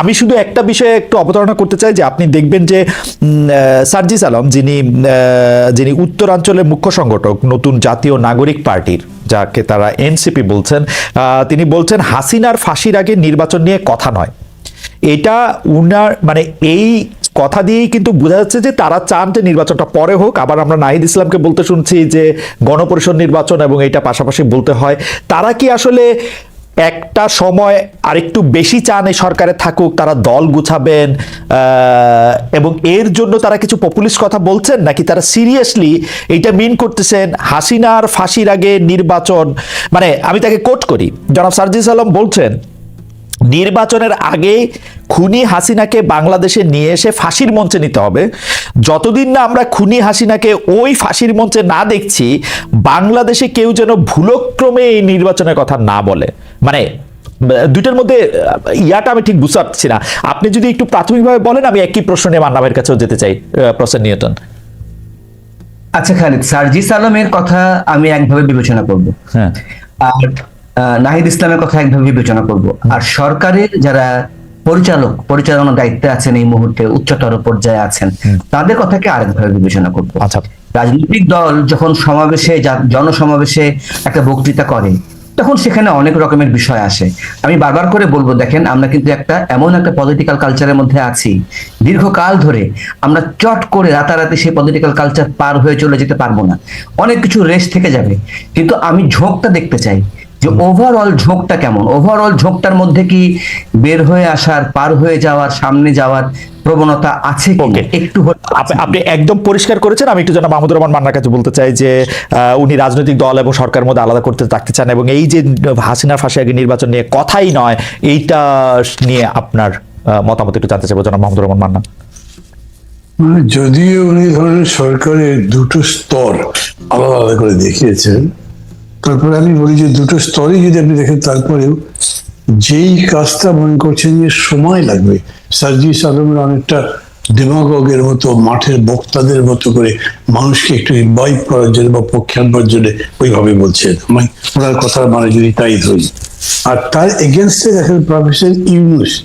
আমি শুধু একটা বিষয়ে একটু অবতারণা করতে চাই যে আপনি দেখবেন যে সার্জিস আলম যিনি যিনি উত্তরাঞ্চলের মুখ্য সংগঠক, নতুন জাতীয় নাগরিক পার্টির, যাকে তারা এনসিপি বলছেন তিনি বলছেন হাসিনার ফাঁসির আগে নির্বাচন নিয়ে কথা নয়। এটা উনার মানে এই কথা দিয়েই কিন্তু বোঝা যাচ্ছে যে তারা চান যে নির্বাচনটা পরে হোক। আবার আমরা নাহিদ ইসলামকে বলতে শুনছি যে গণপরিষদ নির্বাচন এবং এটা পাশাপাশি বলতে হয়। তারা কি আসলে একটা সময় আরেকটু বেশি চান এই সরকারে থাকুক, তারা দল গুছাবেন এবং এর জন্য তারা কিছু পপুলিস্ট কথা বলছেন নাকি তারা সিরিয়াসলি এইটা মিন করতেছেন? হাসিনার ফাঁসির আগে নির্বাচন মানে আমি তাকে কোট করি। জনাব সার্জিস আলম বলছেন, নির্বাচনের আগে খুনি হাসিনাকে বাংলাদেশে নিয়ে এসে ফাঁসির মঞ্চে নিতে হবে। যতদিন না আমরা খুনি হাসিনাকে ওই ফাঁসির মঞ্চে না দেখছি, বাংলাদেশে কেউ যেন ভুলক্রমে এই নির্বাচনের কথা না বলে। মানে দুইটার মধ্যে ইয়াটা আমি ঠিক বুঝতে পারছি না। আপনি যদি একটু প্রাথমিকভাবে বলেন আমি একই প্রশ্ন নিয়ে মান্না ভাইয়ের কাছেও যেতে চাই প্রসেন নিয়তন আচ্ছা খালিদ সার্জিস আলমের কথা আমি একভাবে বিবেচনা করব। হ্যাঁ। আর নাহিদ ইসলামের কথা একভাবে বিবেচনা করব। আর সরকারের যারা পরিচালক পরিচালনার দায়িত্বে আছেন এই মুহূর্তে উচ্চতর পর্যায়ে আছেন তাদের কথাকে আরেকভাবে বিবেচনা করব। আচ্ছা। রাজনৈতিক দল যখন সমাবেশে জনসমাবেশে একটা বক্তৃতা করে তখন সেখানে অনেক রকমের বিষয় আসে। আমি বারবার করে বলব, দেখেন, আমরা কিন্তু একটা এমন একটা পলিটিক্যাল কালচারের মধ্যে আছি। দীর্ঘকাল ধরে আমরা চট করে রাতারাতি সেই পলিটিক্যাল কালচার পার হয়ে চলে যেতে পারব না। অনেক কিছু রেস থেকে যাবে। কিন্তু আমি ঝোঁকটা দেখতে চাই যে ওভারঅল ঝোঁকটা কেমন? ওভারঅল ঝোঁকটার মধ্যে কি বের হয়ে আসার, পার হয়ে যাওয়ার, সামনে যাওয়ার প্রবণতা আছে কি একটু আপনি আপনি একদম পরিষ্কার করেছেন। আমি একটু যেন মাহমুদুর রহমান মান্নার কাছে বলতে চাই যে উনি রাজনৈতিক দল এবং সরকারের মধ্যে আলাদা করতে থাকতে চান এবং এই যে হাসিনা ফাঁসি আগে নির্বাচন নিয়ে কথাই নয় এইটা নিয়ে আপনার মতামত একটু জানতে চাইব জনাব মাহমুদুর রহমান মান্না। মানে যদিও উনি ধরেন সরকারের দুটো স্তর আলাদা আলাদা করে দেখিয়েছেন তারপরে আমি বলি যে দুটো স্তরই যদি আপনি দেখেন তারপরেও যেই কাজটা মনে করছেন যে সময় লাগবে, সার্জিস আলমের অনেকটা ডেমাগগের মতো, মাঠের বক্তাদের মতো করে মানুষকে একটু ইনভাইভ করার জন্য বা পক্ষে আনবার জন্য ওইভাবে বলছেন আমি ওনার কথার মানে যদি তাই ধরি। আর তার এগেনস্টে দেখেন প্রফেসর ইউনুস।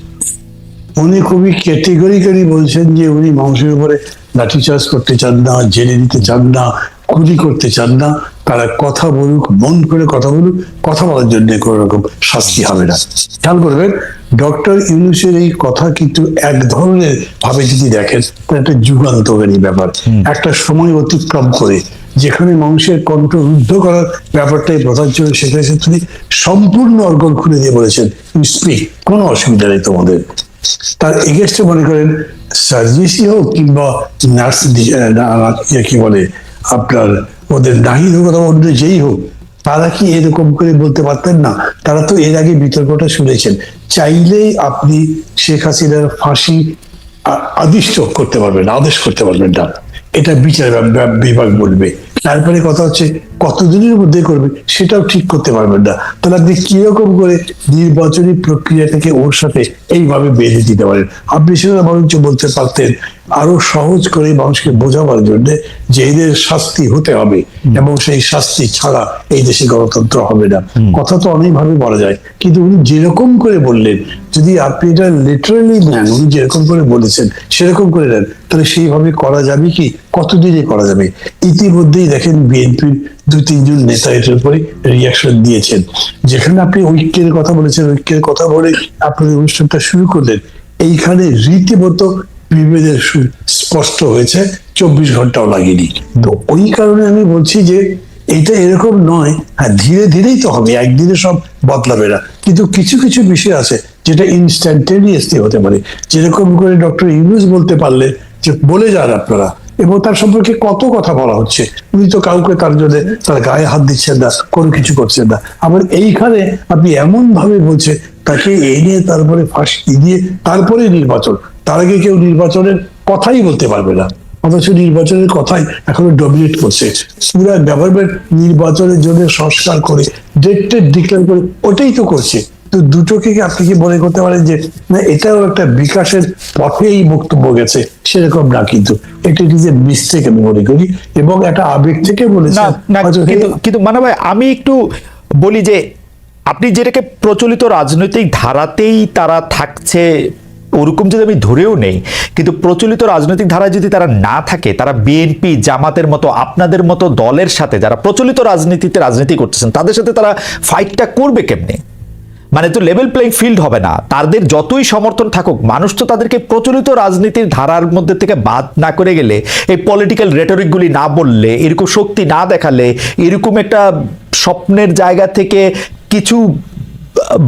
উনি খুবই ক্যাটেগরিক্যালি বলছেন যে উনি মানুষের উপরে লাঠিচার্জ করতে চান না জেনে দিতে চান না খুলি করতে চান না। তারা কথা বলুক মন করে কথা বলুক কথা বলার জন্য কোনো রকম শাস্তি হবে না। খেয়াল করবেন ডক্টর ইউনুসের এই কথা কিন্তু এক ধরনের ভাবে যদি দেখেন তার একটা যুগান্তকারী ব্যাপার। একটা সময় অতিক্রম করে যেখানে মানুষের কণ্ঠ রুদ্ধ করার ব্যাপারটাই প্রধান ছিল সেখানে তিনি সম্পূর্ণ অর্গল খুলে দিয়ে বলেছেন স্পিক কোনো অসুবিধা নেই তোমাদের। তার এগেস্টে মনে করেন সার্জিসই হোক কিংবা নার্স কি বলে আপনার ওদের নাহিদ হোক অথবা অন্য যেই হোক, তারা কি এরকম করে বলতে পারতেন না? তারা তো এর আগে বিতর্কটা শুনেছেন। চাইলেই আপনি শেখ হাসিনার ফাঁসি আদিষ্ট করতে পারবেন, আদেশ করতে পারবেন না। এটা বিচার বিভাগ বলবে। তারপরে কথা হচ্ছে, কতদিনের মধ্যে করবে, সেটাও ঠিক করতে পারবেন না। তাহলে আপনি কীরকম করে নির্বাচনী প্রক্রিয়াটাকে ওর সাথে এইভাবে বেঁধে দিতে পারেন? আপনি সেটা বরঞ্চ বলতে পারতেন আরও সহজ করে মানুষকে বোঝাবার জন্য যে এদের শাস্তি হতে হবে এবং সেই শাস্তি ছাড়া এই দেশে গণতন্ত্র হবে না। কথা তো অনেকভাবে বলা যায় কিন্তু উনি যেরকম করে বললেন যদি আপনি এটা লিটারালি নেন উনি যেরকম করে বলেছেন সেরকম করে নেন তাহলে সেইভাবে করা যাবে কি? কতদিনে করা যাবে? ইতিমধ্যেই দেখেন বিএনপির দু তিনজন নেতা এটার উপরে রিয়াকশন দিয়েছেন। যেখানে আপনি ঐক্যের কথা বলেছেন ঐক্যের কথা বলে আপনাদের অনুষ্ঠানটা শুরু করলেন এইখানে রীতিমতো বিভেদের স্পষ্ট হয়েছে, চব্বিশ ঘন্টাও লাগেনি। তো ওই কারণে আমি বলছি যে, এটা এরকম নয়। হ্যাঁ ধীরে ধীরেই তো হবে, একদিনে সব বদলাবে না। কিন্তু কিছু কিছু বিষয় আছে যেটা ইনস্ট্যান্টেনিয়াসলি হতে পারে। যেরকম করে ডক্টর ইউনুস বলতে পারলেন যে, বলে যান আপনারা। এবং তার সম্পর্কে কত কথা বলা হচ্ছে। উনি তো কাউকে তার জন্য তার গায়ে হাত দিচ্ছেন না, কোনো কিছু করছেন না। আবার এইখানে আপনি এমন ভাবে বলছে তাকে এনে তারপরে ফাঁসি দিয়ে তারপরে নির্বাচন। তার আগে কেউ নির্বাচনের কথাই বলতে পারবে না। অথচ নির্বাচনের কথাই এখনও ডমিনেট করছে। পুরা গভর্নমেন্ট নির্বাচনের জন্য সংস্কার করে ডেট টেট ডিক্লেয়ার করে ওটাই তো করছে। তো দুটোকে কি আপনি কি মনে করতে পারেন যে না এটাও একটা বিকাশের পথে এই বক্তব্য গেছে সেরকম না কিন্তু। এটা ইজ এ মিস্টেক আমি মনে করি? এবং একটা আবেগ থেকে বলেছে না না কিন্তু কিন্তু মানে ভাই আমি একটু বলি যে আপনি যেটাকে প্রচলিত রাজনৈতিক ধারাতেই তারা থাকছে ওরকম যদি আমি ধরেও নেই, কিন্তু প্রচলিত রাজনৈতিক ধারায় যদি তারা না থাকে, তারা বিএনপি জামাতের মতো, আপনাদের মতো দলের সাথে যারা প্রচলিত রাজনীতিতে রাজনীতি করতেছেন, তাদের সাথে তারা ফাইটটা করবে কেমনে? মানে তো লেভেল প্লেইং ফিল্ড হবে না। তাদের যতই সমর্থন থাকুক, মানুষ তো তাদেরকে প্রচলিত রাজনীতির ধারার মধ্যে থেকে বাদ না করে গেলে, এই পলিটিক্যাল রেটরিকগুলি না বললে, এরকম শক্তি না দেখালে, এরকম একটা স্বপ্নের জায়গা থেকে কিছু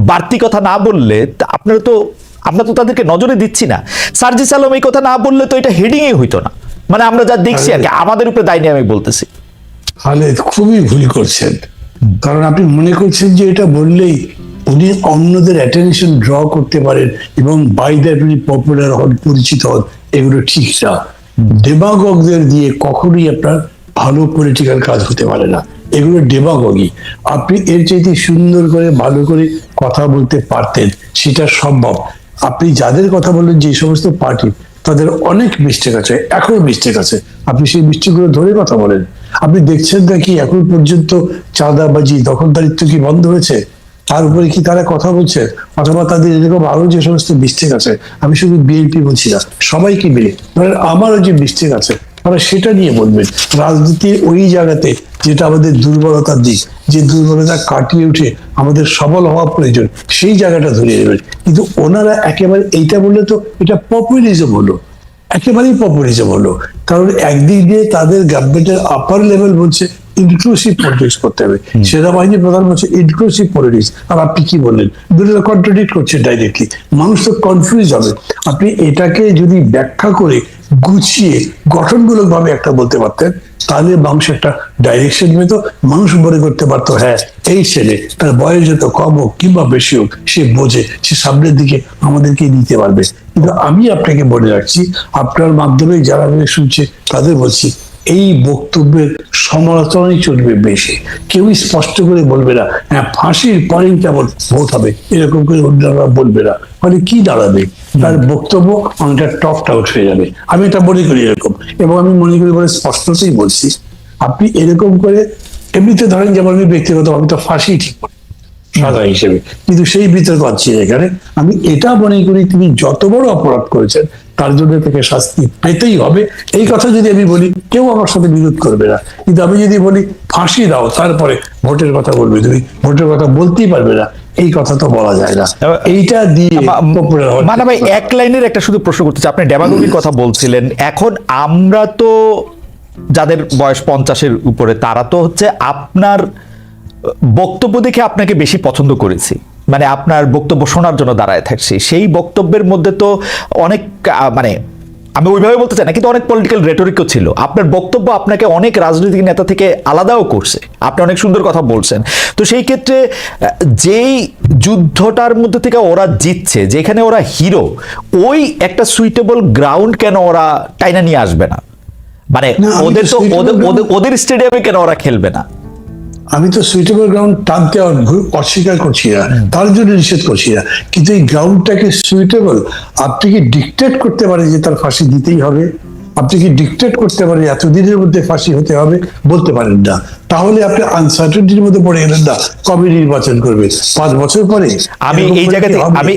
বাড়তি কথা না বললে আপনারা তো আমরা তো তাদেরকে নজরে দিচ্ছি না। সার্জিস আলম এই কথা না বললে তো এটা হেডিংই হইতো না। মানে আমরা যা দেখছি আর কি আমাদের উপরে দায় নিয়ে আমি বলতেছি। খালেদ খুবই ভুল করছেন। কারণ আপনি মনে করছেন যে এটা বললেই উনি অন্যদের অ্যাটেনশন ড্র করতে পারেন এবং বাই দ্যাট উনি পপুলার হন পরিচিত হন এগুলো ঠিক না। ডেমাগগদের দিয়ে কখনোই আপনার ভালো পলিটিক্যাল কাজ হতে পারে না। এগুলো ডেমাগগি আপনি এর চাইতে সুন্দর করে ভালো করে কথা বলতে পারতেন সেটা সম্ভব। আপনি যাদের কথা বললেন যে সমস্ত পার্টি, তাদের অনেক মিস্টেক আছে, এখনও মিস্টেক আছে। আপনি সেই মিস্টেকগুলো ধরে কথা বলেন। আপনি দেখছেন নাকি এখন পর্যন্ত চাঁদাবাজি, দখলদারিত্ব কি বন্ধ হয়েছে? তার উপরে কি তারা কথা বলছে? অথবা তাদের এরকম আরও যে সমস্ত মিস্টেক আছে, আমি শুধু বিএনপি বলছি না, সবাইকে মিলে। ধরেন আমারও যে মিস্টেক আছে তারা সেটা নিয়ে বলবেন রাজনীতির ওই জায়গাতে যেটা আমাদের দুর্বলতার দিক যে দুর্বলতা কাটিয়ে উঠে আমাদের সবল হওয়া প্রয়োজন সেই জায়গাটা ধরিয়ে নেবেন কিন্তু ওনারা একেবারে এইটা বললে তো এটা পপুলিজম হলো। একেবারেই পপুলিজম হলো। কারণ একদিক দিয়ে তাদের গভর্নমেন্টের আপার লেভেল বলছে ইনক্লুসিভ পলিটিক্স করতে হবে। সেনাবাহিনী প্রধান বলছে ইনক্লুসিভ পলিটিক্স আর আপনি কি বললেন? দুটো কন্ট্রাডিক্ট করছে ডাইরেক্টলি মানুষ তো কনফিউজ হবে। আপনি এটাকে যদি ব্যাখ্যা করে গুছিয়ে গঠনমূলক ভাবে একটা বলতে পারতেন তাহলে মানুষ একটা ডাইরেকশন মেত মানুষ মনে করতে পারতো হ্যাঁ এই ছেলে তার বয়স যত কম হোক কিংবা বেশি হোক, সে বোঝে, সে সামনের দিকে আমাদেরকে নিতে পারবে। কিন্তু আমি আপনাকে বলে রাখছি, আপনার মাধ্যমে যারা শুনছে, তাদের বলছি, এই বক্তব্যের সমালোচনাই চলবে বেশি। কেউই স্পষ্ট করে বলবে না হ্যাঁ ফাঁসির পরেই কেমন ভোট হবে। এরকম করে অন্যরা বলবে না। মানে কি দাঁড়াবে? তার বক্তব্য অনেকটা টপ আউট হয়ে যাবে। আমি এটা মনে করি এরকম। এবং আমি মনে করি বলে স্পষ্টতেই বলছি, আপনি এরকম করে, এমনিতে ধরেন যেমন আমি ব্যক্তিগত আমি তো ফাঁসি ঠিক করি। সাজা হিসেবে। কিন্তু সেই বিতর্ক আছে এখানে। আমি এটা মনে করি তিনি যত বড় অপরাধ করেছেন তার জন্য তাকে শাস্তি পেতেই হবে। এই কথা যদি আমি বলি কেউ আমার সাথে বিরোধ করবে না। কিন্তু আমি যদি বলি ফাঁসি দাও তারপরে ভোটের কথা বলবে। তুমি ভোটের কথা বলতেই পারবে না। এই কথা তো বলা যায় না। এইটা দিয়ে মানে ভাই এক লাইনের একটা শুধু প্রশ্ন করতে চাই। আপনি ডেমাগোগির কথা বলছিলেন। এখন আমরা তো যাদের বয়স পঞ্চাশের উপরে তারা তো হচ্ছে আপনার বক্তব্য দেখে আপনাকে বেশি পছন্দ করেছি। মানে আপনার বক্তব্য শোনার জন্য দাঁড়ায় থাকছি। সেই বক্তব্যের মধ্যে তো অনেক মানে আমি ওইভাবে বলতে চাই না কিন্তু অনেক পলিটিক্যাল রেটরিকও ছিল। আপনার বক্তব্য আপনাকে অনেক রাজনৈতিক নেতা থেকে আলাদাও করছে। আপনি অনেক সুন্দর কথা বলছেন। তো সেই ক্ষেত্রে যেই যুদ্ধটার মধ্যে থেকে ওরা জিতছে যেখানে ওরা হিরো ওই একটা সুইটেবল গ্রাউন্ড কেন ওরা টাইনা নিয়ে আসবে না? মানে ওদের তো ওদের- ওদের স্টেডিয়ামে কেন ওরা খেলবে না? আমি তো সুইটেবল গ্রাউন্ড টানতে অস্বীকার করছি না। তার জন্য নিষেধ করছি না। কিন্তু এই গ্রাউন্ডটাকে সুইটেবল আপনি কি ডিকটেট করতে পারেন যে তার ফাঁসি দিতেই হবে? আপনি কি ডিকটেট করতে পারেন এতদিনের মধ্যে ফাঁসি হতে হবে? বলতে পারেন না। তাহলে আপনি আনসার্টেনটির মধ্যে পড়ে গেলেন না। কবে নির্বাচন করবে? পাঁচ বছর পরে? আমি এই জায়গাতে আমি